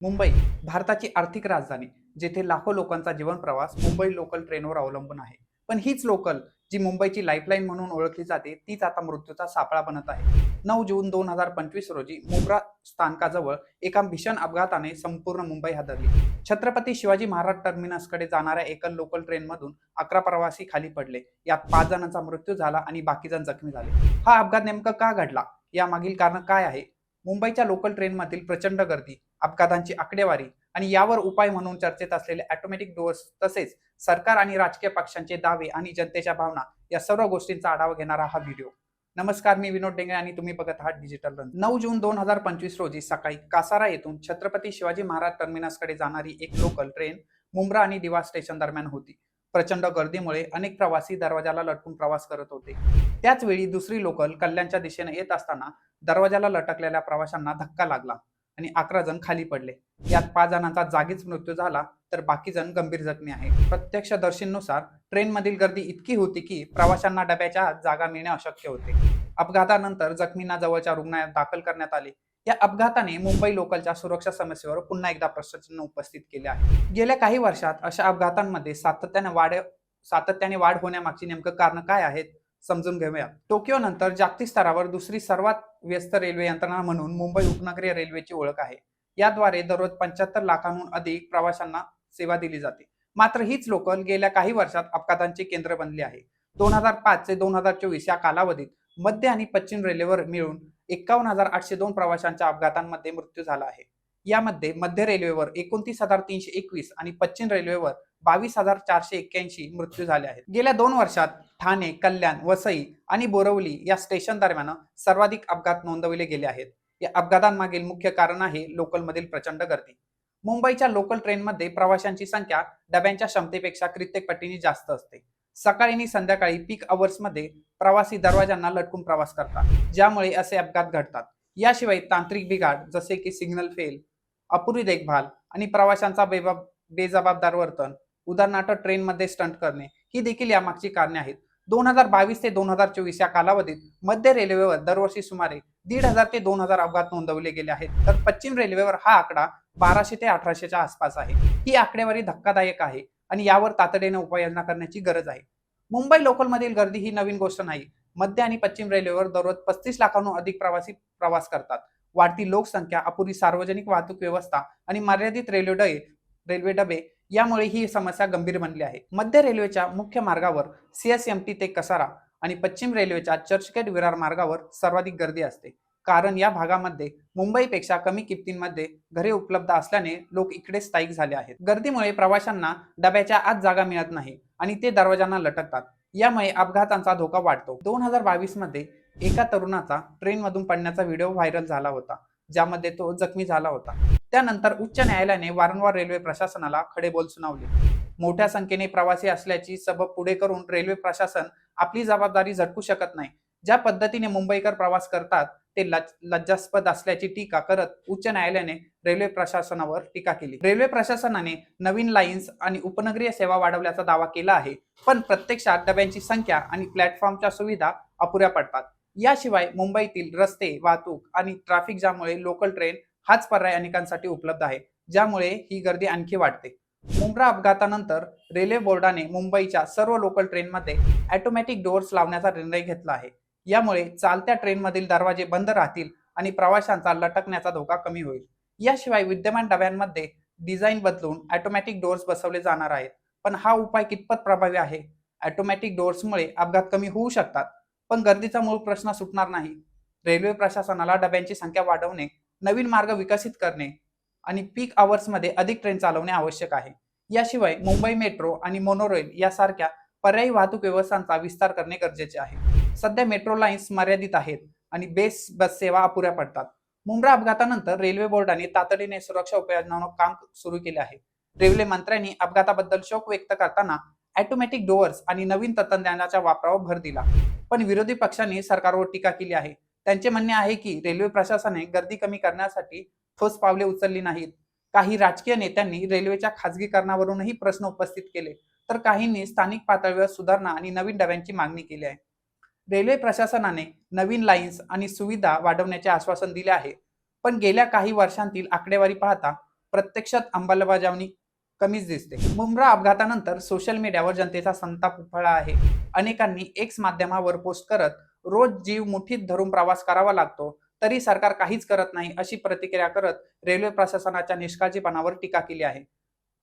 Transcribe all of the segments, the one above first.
मुंबई भारताची आर्थिक राजधानी जेथे लाखो लोकांचा जीवन प्रवास मुंबई लोकल ट्रेनवर अवलंबून आहे. पण हीच लोकल जी मुंबईची लाईफलाईन म्हणून ओळखली जाते तीच आता मृत्यूचा सापळा बनत आहे. नऊ जून दोन हजार पंचवीस रोजी मुंब्रा स्थानकाजवळ एका भीषण अपघाताने संपूर्ण मुंबई हादरली. छत्रपती शिवाजी महाराज टर्मिनसकडे जाणाऱ्या एकल लोकल ट्रेनमधून अकरा प्रवासी खाली पडले. यात पाच जणांचा मृत्यू झाला आणि बाकी जण जखमी झाले. हा अपघात नेमका का घडला? यामागील कारण काय आहे? मुंबईच्या लोकल ट्रेनमधील प्रचंड गर्दी अपघातांची आकडेवारी आणि यावर उपाय म्हणून चर्चेत असलेले ऑटोमॅटिक डोअर्स तसेच सरकार आणि राजकीय पक्षांचे दावे आणि जनतेच्या भावना या सर्व गोष्टींचा आढावा घेणारा हा व्हिडिओ नमस्कार मी विनोद डेंगळे आणि तुम्ही बघत आहात डिजिटल रन नऊ जून दोन हजार पंचवीस रोजी सकाळी कासारा येथून छत्रपती शिवाजी महाराज टर्मिनसकडे जाणारी एक लोकल ट्रेन मुंब्रा आणि दिवा स्टेशन दरम्यान होती. प्रचंड गर्दीमुळे अनेक प्रवासी दरवाजाला लटकून प्रवास करत होते. त्याच वेळी दुसरी लोकल कल्याणच्या दिशेने येत असताना दरवाजाला लटकलेल्या प्रवाशांना धक्का लागला आणि अकरा जण खाली पडले. यात पाच जणांचा जागीच मृत्यू झाला तर बाकी जण गंभीर जखमी आहे प्रत्यक्षदर्शींनुसार ट्रेनमधील गर्दी इतकी होती की प्रवाशांना डब्याच्या जागा मिळणे अशक्य होते. अपघातानंतर जखमींना जवळच्या रुग्णालयात दाखल करण्यात आले. या अपघाताने मुंबई लोकलच्या सुरक्षा समस्येवर पुन्हा एकदा प्रश्नचिन्ह उपस्थित केले आहे. गेल्या काही वर्षात अशा अपघातांमध्ये सातत्याने वाढ सातत्याने वाढ होण्यामागची नेमकं कारण काय आहेत? समजून घेऊया. टोकियो नंतर जागतिक स्तरावर दुसरी सर्वात व्यस्त रेल्वे यंत्रणा म्हणून मुंबई उपनगरीय रेल्वेची ओळख आहे. याद्वारे दररोज पंच्याहत्तर लाखांहून अधिक प्रवाशांना सेवा दिली जाते. मात्र हीच लोकल गेल्या काही वर्षात अपघातांचे केंद्र बनले आहे. दोन हजार पाच ते दोन हजार चोवीस या कालावधीत मध्य आणि पश्चिम रेल्वेवर मिळून एकावन्न हजार आठशे दोन प्रवाशांच्या अपघातांमध्ये मृत्यू झाला आहे. यामध्ये मध्य रेल्वेवर एकोणतीस हजार तीनशे एकवीस आणि पश्चिम रेल्वेवर बावीस हजार चारशे एक्क्याऐंशी मृत्यू झाले आहेत. गेल्या दोन वर्षात ठाणे कल्याण वसई आणि बोरवली या स्टेशन दरम्यान सर्वाधिक अपघात नोंदवले गेले आहेत. या अपघातांमागील मुख्य कारण आहे लोकलमधील प्रचंड गर्दी. मुंबईच्या लोकल ट्रेनमध्ये प्रवाशांची संख्या डब्यांच्या क्षमतेपेक्षा कित्येक पटीने जास्त असते. सकाळी आणि संध्याकाळी पीक अवर्समध्ये प्रवासी दरवाजांना लटकून प्रवास करतात ज्यामुळे असे अपघात घडतात. याशिवाय तांत्रिक बिघाड जसे की सिग्नल फेल अपुरी देखभाल आणि प्रवाशांचा बेबाब बेजबाबदार वर्तन उदाहरणार्थ ट्रेनमध्ये स्टंट करणे ही देखील यामागची कारणे आहेत. दोन हजार बावीस ते दोन हजार चोवीस या कालावधीत मध्य रेल्वेवर दरवर्षी सुमारे दीड हजार ते दोन हजार अपघात नोंदवले गेले आहेत. तर पश्चिम रेल्वेवर हा आकडा बाराशे ते अठराशेच्या आसपास आहे. ही आकडेवारी धक्कादायक आहे आणि यावर तातडीने उपाययोजना करण्याची गरज आहे. मुंबई लोकलमधील गर्दी ही नवीन गोष्ट नाही. मध्य आणि पश्चिम रेल्वेवर दररोज पस्तीस लाखांहून अधिक प्रवासी प्रवास करतात. वाढती लोकसंख्या अपुरी सार्वजनिक वाहतूक व्यवस्था आणि मर्यादित रेल्वे डबे रेल्वे डबे यामुळे ही समस्या गंभीर बनली आहे. मध्य रेल्वेच्या मुख्य मार्गावर सीएसएमटी ते कसारा आणि पश्चिम रेल्वेच्या चर्चगेट विरार मार्गावर सर्वाधिक गर्दी असते. कारण या भागामध्ये मुंबईपेक्षा कमी किमतींमध्ये घरे उपलब्ध असल्याने लोक इकडे स्थायिक झाले आहेत. गर्दीमुळे प्रवाशांना डब्याच्या आत जागा मिळत नाही आणि ते दरवाजांना लटकतात. यामुळे अपघातांचा धोका वाढतो. दोन हजार बावीसमध्ये एका तरुणाचा ट्रेनमधून पडण्याचा व्हिडिओ व्हायरल झाला होता ज्यामध्ये तो जखमी झाला होता. त्यानंतर उच्च न्यायालयाने वारंवार रेल्वे प्रशासनाला खडे बोल सुनावले. मोठ्या संख्येने प्रवासी असल्याची सबब पुढे करून रेल्वे प्रशासन आपली जबाबदारी झटकू शकत नाही. ज्या पद्धतीने मुंबईकर प्रवास करतात ते लज्जास्पद असल्याची टीका करत उच्च न्यायालयाने रेल्वे प्रशासनावर टीका केली. रेल्वे प्रशासनाने नवीन लाईन्स आणि उपनगरीय सेवा वाढवल्याचा दावा केला आहे पण प्रत्यक्षात डब्यांची संख्या आणि प्लॅटफॉर्मच्या सुविधा अपुऱ्या पडतात. याशिवाय मुंबईतील रस्ते वाहतूक आणि ट्रॅफिक जाममुळे लोकल ट्रेन हाच पर्याय अनेकांसाठी उपलब्ध आहे ज्यामुळे ही गर्दी आणखी वाढते. मुंब्रा अपघातानंतर रेल्वे बोर्डाने मुंबईच्या सर्व लोकल ट्रेनमध्ये ऑटोमॅटिक डोअर्स लावण्याचा निर्णय घेतला आहे. यामुळे चालत्या ट्रेनमधील दरवाजे बंद राहतील आणि प्रवाशांचा लटकण्याचा धोका कमी होईल. याशिवाय विद्यमान डब्यांमध्ये डिझाईन बदलून ॲटोमॅटिक डोअर्स बसवले जाणार आहेत. पण हा उपाय कितपत प्रभावी आहे? ऑटोमॅटिक डोअर्समुळे अपघात कमी होऊ शकतात. पण गर्दीचा मूळ प्रश्न सुटणार नाही. रेल्वे प्रशासनाला डब्यांची संख्या वाढवणे नवीन मार्ग विकसित करणे आणि पीक आवर्समध्ये अधिक ट्रेन चालवणे आवश्यक आहे. याशिवाय मुंबई मेट्रो आणि मोनोरेल यासारख्या पर्यायी वाहतूक व्यवस्थांचा विस्तार करणे गरजेचे आहे. सध्या मेट्रो लाईन्स मर्यादित आहेत आणि बेस बस सेवा अपुऱ्या पडतात. मुंब्रा अपघातानंतर रेल्वे बोर्डाने तातडीने सुरक्षा उपाययोजनांवर काम सुरू केले आहे. रेल्वे मंत्र्यांनी अपघाताबद्दल शोक व्यक्त करताना ऑटोमॅटिक डोअर्स आणि नवीन तंत्रज्ञानाच्या वापरावर भर दिला. पण विरोधी पक्षांनी सरकारवर टीका केली आहे. त्यांचे म्हणणे आहे की रेल्वे प्रशासनाने गर्दी कमी करण्यासाठी ठोस पावले उचलली नाहीत. काही राजकीय नेत्यांनी रेल्वेच्या खासगीकरणावरूनही प्रश्न उपस्थित केले. तर काहींनी स्थानिक पातळीवर सुधारणा आणि नवीन डब्यांची मागणी केली आहे. रेल्वे प्रशासनाने नवीन लाईन्स आणि सुविधा वाढवण्याचे आश्वासन दिले आहे. पण गेल्या काही वर्षांतील आकडेवारी पाहता प्रत्यक्षात अंमलबजावणी कमीच दिसते. मुंब्रा अपघातानंतर सोशल मीडियावर जनतेचा संताप उफाळला आहे. अनेकांनी एक्स माध्यमावर पोस्ट करत रोज जीव मुठीत धरून प्रवास करावा लागतो. तरी सरकार काहीच करत नाही अशी प्रतिक्रिया करत रेल्वे प्रशासनाच्या निष्काळजीपणावर टीका केली आहे.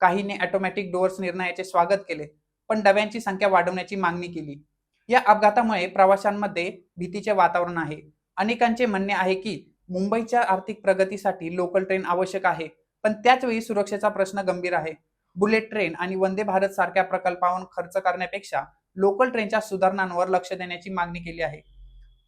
काहींनी ऑटोमॅटिक डोअर्स निर्णयाचे स्वागत केले पण डब्यांची संख्या वाढवण्याची मागणी केली. या अपघातामुळे प्रवाशांमध्ये भीतीचे वातावरण आहे. अनेकांचे म्हणणे आहे की मुंबईच्या आर्थिक प्रगतीसाठी लोकल ट्रेन आवश्यक आहे पण त्याच वेळी सुरक्षेचा प्रश्न गंभीर आहे. बुलेट ट्रेन आणि वंदे भारत सारख्या प्रकल्पावर खर्च करण्यापेक्षा लोकल ट्रेनच्या सुधारणांवर लक्ष देण्याची मागणी केली आहे.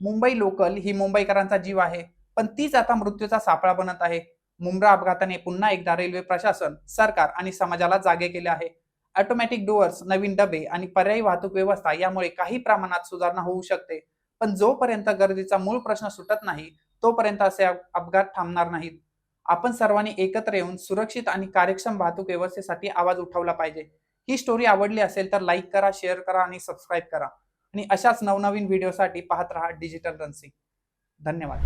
मुंबई लोकल ही मुंबईकरांचा जीव आहे पण तीच आता मृत्यूचा सापळा बनत आहे. मुंब्रा अपघाताने पुन्हा एकदा रेल्वे प्रशासन सरकार आणि समाजाला जागे केले आहे. ऑटोमॅटिक डोअर्स नवीन डबे आणि पर्यायी वाहतूक व्यवस्था यामुळे काही प्रमाणात सुधारणा होऊ शकते पण जोपर्यंत गर्दीचा मूळ प्रश्न सुटत नाही तोपर्यंत असे अपघात थांबणार नाहीत. आपण सर्वांनी एकत्र येऊन सुरक्षित आणि कार्यक्षम वाहतूक व्यवस्थेसाठी आवाज उठवला पाहिजे. ही स्टोरी आवडली असेल तर लाईक करा शेअर करा आणि सबस्क्राईब करा. आणि अशाच नवनवीन व्हिडिओसाठी पाहत रहा डिजिटल रन्सिंग धन्यवाद.